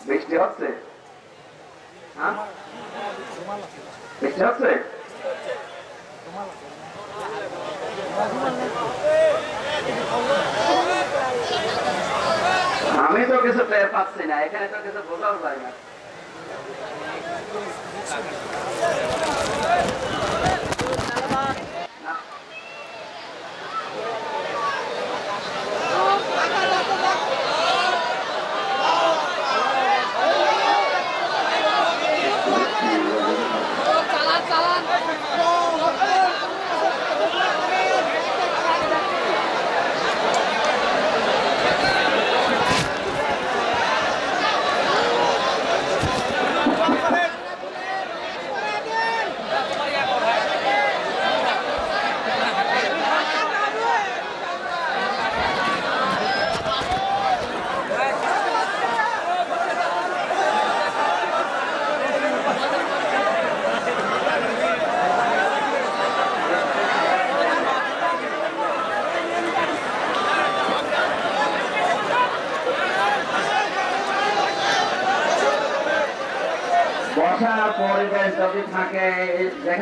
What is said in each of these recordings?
বৃষ্টি হচ্ছে? হ্যাঁ? বৃষ্টি হচ্ছে? আমি তো কিছু টের পাচ্ছি না, এখানে তো কিছু বোঝাও যায় না। বসার পরিবেশ যদি থাকে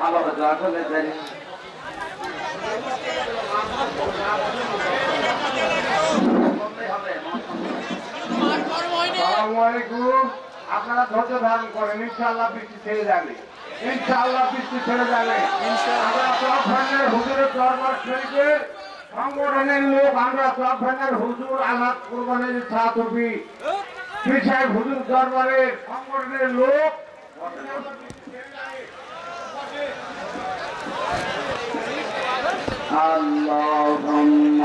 ভালো হতো আসলে আলাইকুম আপনারা ধৈর্য ধারণ করেন, ইনশাআল্লাহ বৃষ্টি ছেড়ে যাবে। ইনশাআল্লাহ বৃষ্টি ছেড়ে যাবে। আমরা সব ধরনের হুজুরের দরবার শরীফে সংগঠনের লোক, আমরা সব ধরনের হুজুর আলাদ কোরবানের ছাত্রবি পীর হুজুর দরবারের সংগঠনের লোক। اللهم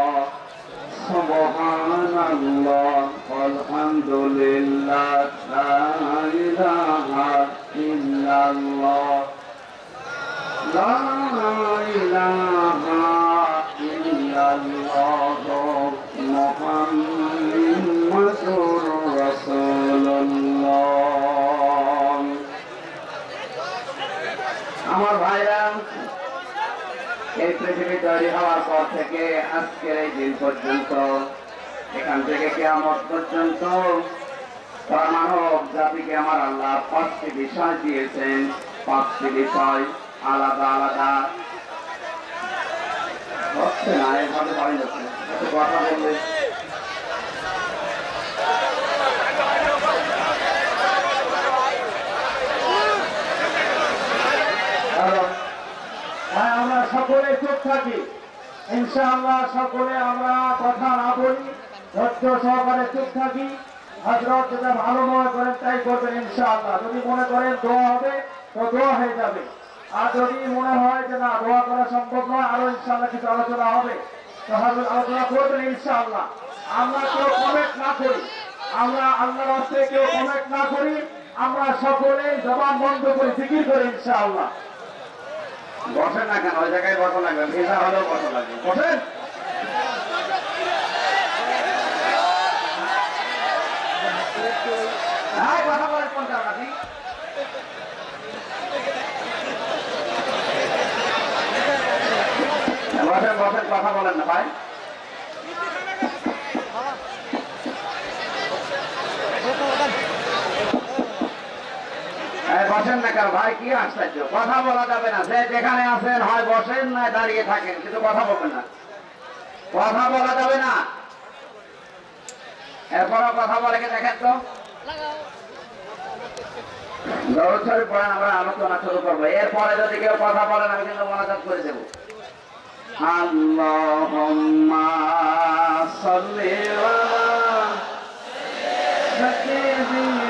سبحان الله والحمد لله لا إله إلا الله لا إله إلا الله محمد رسول الله আমার ভাইরা এই পৃথিবী তৈরি হওয়ার পর থেকে আজকের এই দিন পর্যন্ত, এখান থেকে কেমন পর্যন্ত মানব জাতিকে আমার আল্লাহ পাঁচটি বিষয় দিয়েছেন। পাঁচটি বিষয় আলাদা আলাদা। হচ্ছে না। এভাবে কথা বললে হ্যালো। হ্যাঁ আমরা সকলে চুপ থাকি। ইনশাআল্লাহ সকলে আমরা কথা না বলি, ধৈর্য সহকারে চুপ থাকি। হজরত যেটা ভালো মনে করেন তাই করবেন ইনশাআল্লাহ। যদি মনে করেন দোয়া হবে, তো দোয়া হয়ে যাবে। আর যদি মনে হয় যে না, দোয়া করা সম্ভব নয়, আরও ইনশাআল্লাহ কিছু আলোচনা হবে। তাহলে আলোচনা করবেন ইনশাআল্লাহ। আমরা কেউ কমেন্ট না করি। আমরা আল্লাহর রাস্তে কেউ কমেন্ট না করি। আমরা সকলে জবান বন্ধ করে জিকির করি ইনশাআল্লাহ। বসেন না কেন? ওই জায়গায় বসা লাগবে। ভিসা হলেও বসা লাগবে। বসেন হ্যাঁ কথা বলেন কোন কারণ বসেন বসেন, কথা বলেন না ভাই। বসেন না কার ভাই, কি আশ্চর্য। কথা বলা যাবে না। যে যেখানে আছেন, হয় বসেন না, দাঁড়িয়ে থাকেন। কিন্তু কথা বলবেন না। কথা বলা যাবে না। এরপরও কথা বলে দেখেন তো? গৌরছড়ি পড়েন, আমরা আলোচনা শুরু করব। এরপরে যদি কেউ কথা বলেন আমি কিন্তু মনাজাত করে দেবো। আল্লাহুম্মা সাল্লি আলা সাইয়্যিদিনা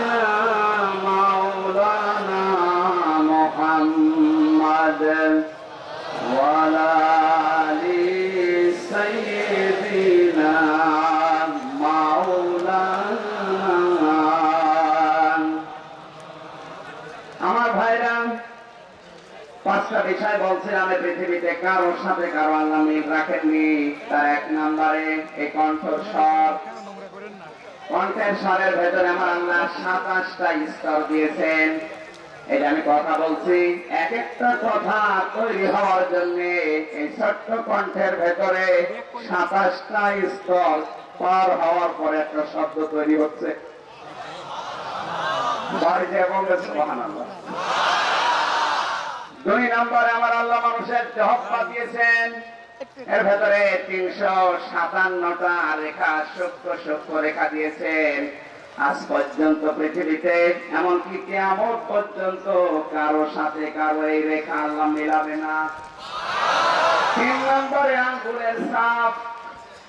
কারোর সাথে কারও আল্লাহ মিল রাখেননি, তার এক নম্বরে এই কণ্ঠস্বর কণ্ঠের স্বরের ভেতরে আমার আল্লাহ সাতাশটা স্তর দিয়েছেন। এটা আমি কথা বলছি এক একটা কথা তৈরি হওয়ার জন্য এই ছোট্ট কণ্ঠের ভেতরে সাতাশটা স্তর পার হওয়ার পরে একটা শব্দ তৈরি হচ্ছে। বাড়িতে এবং দুই নম্বরে আমার আল্লাহ মানুষের জহব্বা দিয়েছেন। এর ভেতরে তিনশো সাতান্নটা রেখা সূক্ষ্ম সূক্ষ্ম রেখা দিয়েছেন। আজ পর্যন্ত পৃথিবীতে এমনকি কেমন পর্যন্ত কারও সাথে কারও এই রেখা আল্লাহ মিলাবে না। তিন নম্বরে আঙ্গুলের সাপ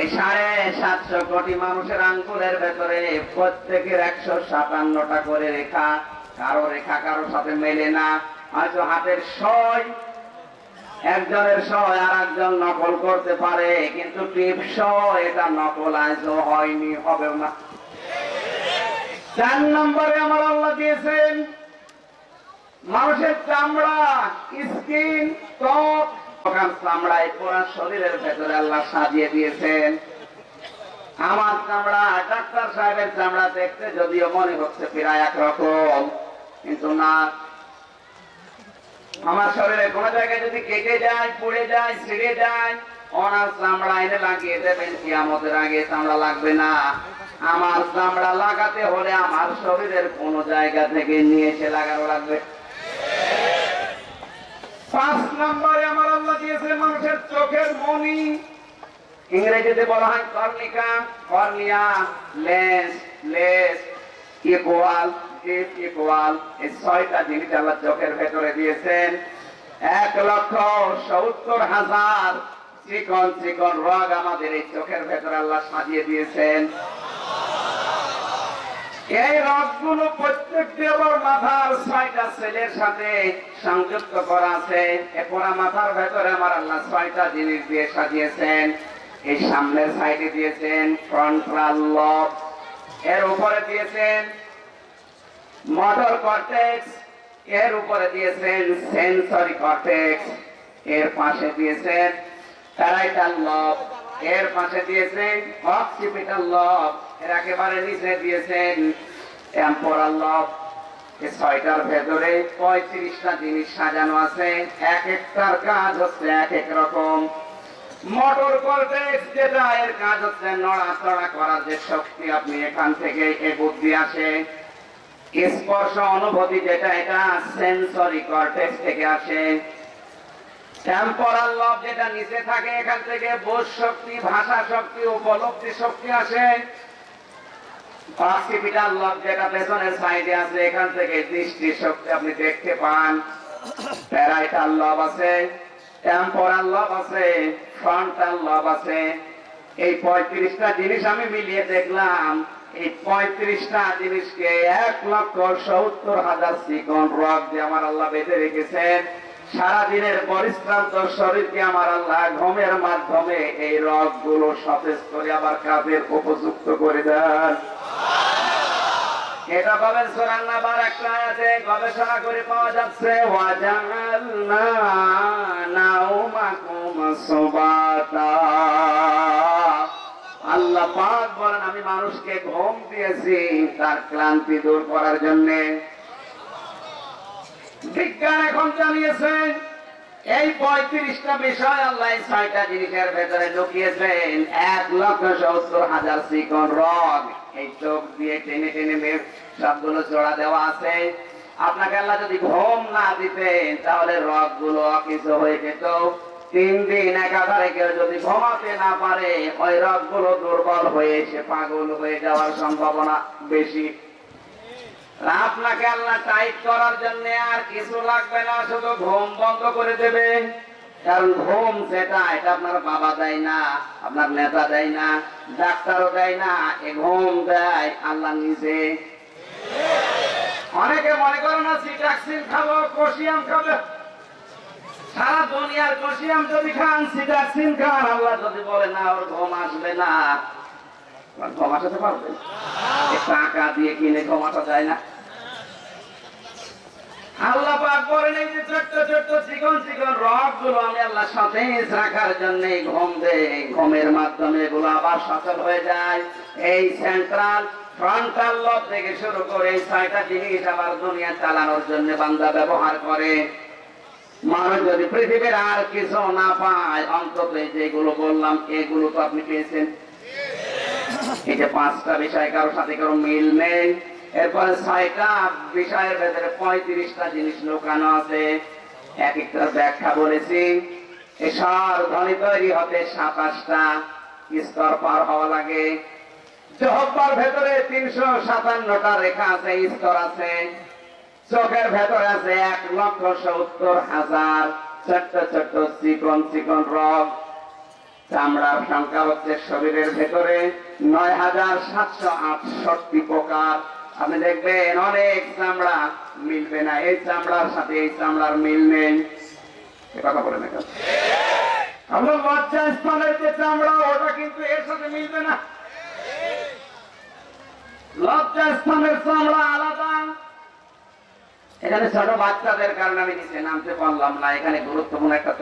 এই সাড়ে সাতশো কোটি মানুষের আঙ্গুলের ভেতরে প্রত্যেকের একশো সাতান্নটা করে রেখা। কারও রেখা কারও সাথে মেলে না। হয়তো হাতের সয় একজনের সয় আর একজন নকল করতে পারে, কিন্তু টিপ এটা নকল আজও হয়নি, হবেও না। চার নম্বরে আমার আল্লাহ দিয়েছেন, মানুষের চামড়া, স্কিন, ত্বক ওখান চামড়ায় পুরা শরীরের ভেতরে আল্লাহ সাজিয়ে দিয়েছেন। আমার চামড়া, ডাক্তার সাহেবের চামড়া দেখতে যদিও মনে হচ্ছে প্রায় একরকম, কিন্তু না। আমার শরীরে কোনো জায়গায় যদি কেটে যায়, পুড়ে যায়, ছিঁড়ে যায়, ওনার চামড়া এনে লাগিয়ে দেবেন কি আমাদের আগে চামড়া লাগবে না। আমার চামড়া লাগাতে হলে আমার শরীরের কোন জায়গা থেকে নিয়ে এসে লাগানো লাগবে। পাঁচ নম্বরে আমার আল্লাহ দিয়েছে মানুষের চোখের মনি। ইংরেজিতে বলা হয় কর্নিকা, কর্নিয়া লেন্স লেস, ইকুয়াল ডিপ এই ছয়টা জিনিস আল্লাহ চোখের ভেতরে দিয়েছেন। এক লক্ষ সত্তর হাজার চিকন চিকন রগ আমাদের এই চোখের ভেতরে আল্লাহ সাজিয়ে দিয়েছেন। এই রথগুলো প্রত্যেকটি আবার মাথার ছয়টা সেলের সাথে সংযুক্ত করা আছে। এ পোড়া মাথার ভেতরে আমার আল্লাহ ছয়টা জিনিস দিয়ে সাজিয়েছেন। এই সামনের সাইডে দিয়েছেন ফ্রন্টাল লব এর উপরে দিয়েছেন মোটর কর্টেক্স এর উপরে দিয়েছেন সেন্সরি কর্টেক্স এর পাশে দিয়েছেন প্যারাইটাল লব এর পাশে দিয়েছেন অক্সিপিটাল লব একেবারে নিচে দিয়েছেন। এই ছয়টার ভেতরে পঁয়ত্রিশটা জিনিস সাজানো আছে। এক একটার কাজ হচ্ছে এক এক রকম। মোটর যেটা, এর কাজ হচ্ছে নড়াচড়া করার যে শক্তি আপনি এখান থেকে এ বুদ্ধি আসে। স্পর্শ অনুভূতি যেটা, এটা সেন্সরি কর্টেক্স থেকে আসে। টেম্পোরাল লব যেটা নিচে থাকে, এখান থেকে বোধ শক্তি, ভাষা শক্তি, উপলব্ধি শক্তি আসে। যেটা পেছনের সাইডে আছে, এখান থেকে দৃষ্টি শক্তি আপনি দেখতে পান। প্যারাইটাল লব আছে, টেম্পোরাল লব আছে, ফ্রন্টাল লব আছে। এই পঁয়ত্রিশটা জিনিস আমি মিলিয়ে দেখলাম, এই পঁয়ত্রিশটা জিনিসকে এক লক্ষ সত্তর হাজার চিকন রক দিয়ে আমার আল্লাহ বেঁধে রেখেছেন। সারাদিনের পরিশ্রান্ত শরীরকে আমার আল্লাহ ঘুমের মাধ্যমে এই রকগুলো সতেজ করে আবার কাজের উপযুক্ত করে দেন। এটা সোরান্নাবার একটা আছে, গবেষণা করে পাওয়া যাচ্ছে আল্লাহ পাক বলেন, আমি মানুষকে ঘুম দিয়েছি তার ক্লান্তি দূর করার জন্য। বিজ্ঞান এখন জানিয়েছে এই পঁয়ত্রিশটা বিষয় আল্লাহ ছয়টা জিনিসের ভেতরে লুকিয়েছেন। এক লক্ষ সত্তর হাজার চিকন রগ। এই চোখ দিয়ে টেনে টেনে বের সবগুলো জোড়া দেওয়া আছে। আপনাকে আল্লাহ যদি ঘুম না দিতেন, তাহলে রগগুলো অকিছু হয়ে যেত। তিন দিন একাধারে কেউ যদি ঘুমাতে না পারে, ওই রগগুলো দুর্বল হয়ে সে পাগল হয়ে যাওয়ার সম্ভাবনা বেশি। আপনাকে আল্লাহ টাইট করার জন্য আর কিছু লাগবে না, শুধু ঘুম বন্ধ করে দেবে। কারণ ঘুম যেটা এটা আপনার বাবা দেয় না, আপনার নেতা দেয় না, ডাক্তারও দেয় না, এ ঘুম দেয় আল্লাহ নিজে। অনেকে মনে করে না সিটাক্সিন খাব, কোশিয়াম খাব। সারা দুনিয়ার কোশিয়াম যদি খান সিটাক্সিন খান আল্লাহ যদি বলে না, ওর ঘুম আসবে না। ঘুম পারবে। টাকা দিয়ে কিনে ঘুম যায় না। যে ছোট্ট ছোট্ট, চিকনগুলো চালানোর জন্য বান্দা ব্যবহার করে। মানুষ যদি পৃথিবীর আর কিছু না পায়, অন্তত যেগুলো বললাম, এগুলো তো আপনি পেয়েছেন। এই যে পাঁচটা বিষয় কারোর সাথে কারও মিল নেই, এরপরে ছয়টা বিষয়ের ভেতরে পঁয়ত্রিশটা জিনিস লুকানো আছে। এক একটা ব্যাখ্যা বলেছি। চোখের ভেতরে আছে এক লক্ষ সত্তর হাজার ছোট্ট ছোট্ট চিকন চিকন রগ। চামড়ার সংখ্যা হচ্ছে শরীরের ভেতরে। নয় হাজার সাতশো আটষট্টি প্রকার। আপনি দেখবেন অনেক চামড়া মিলবে না। এই চামড়ার সাথে এই চামড়ার মিল নেই। কথা বলে না লজ্জা স্থলের যে চামড়া, ওটা কিন্তু এর সাথে মিলবে না। লজ্জা স্থানের চামড়া আলাদা। এখানে ছোট বাচ্চাদের কারণে আমি নিচে নামতে পারলাম না। এখানে গুরুত্বপূর্ণ একটা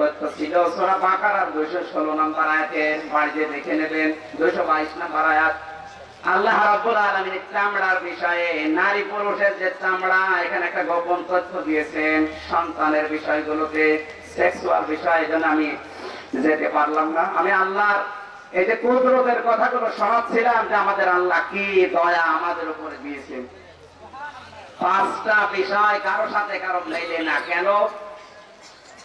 আল্লাহ সন্তানের বিষয়গুলোতে সেক্সুয়াল বিষয় জন্য আমি যেতে পারলাম না। আমি আল্লাহর এই যে কুদরতের কথাগুলো শোনাচ্ছিলাম যে আমাদের আল্লাহ কি দয়া আমাদের উপরে দিয়েছেন। পাঁচটা বিষয় কারও সাথে কারও মেলে না। কেন?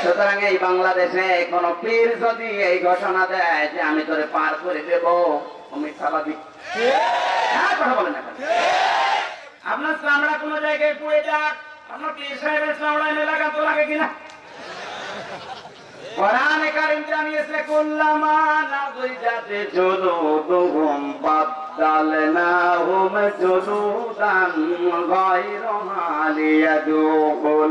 সুতরাং এই বাংলাদেশে কোন পীর যদি এই ঘোষণা দেয় যে আমি তোরে পার করে দেব মিথ্যাবাদী হ্যাঁ, না কেন? আপনার চামড়া কোন জায়গায় পুড়ে যাক আপনার পীর সাহেবের চামড়ায় মেলাকা তো লাগে কিনা কোরআনে কারীম জানিয়েছে কুল্লামা নাযিজাত জুলুদুহুম বাদদালনাহুম জুলুদান গায়রাহা লিয়াদুকুল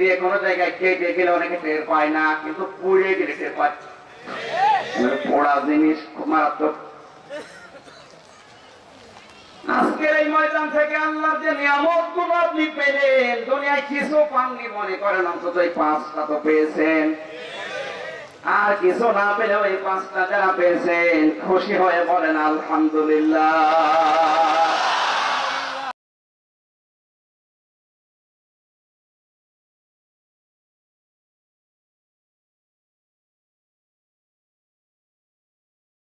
দিয়ে জায়গায় অনেকে টের পায় না, কিন্তু পুড়ে গেলে টের মানে পোড়া জিনিস মারাত্মক। আজকের এই ময়দান থেকে আল্লাহর যে নিয়ামতগুলো আপনি পেলেন, দুনিয়ায় কিছু পাননি মনে করেন, অন্তত এই পাঁচটা তো পেয়েছেন। আর কিছু না পেলেও এই পাঁচটা যারা পেয়েছেন, খুশি হয়ে বলেন, আলহামদুলিল্লাহ।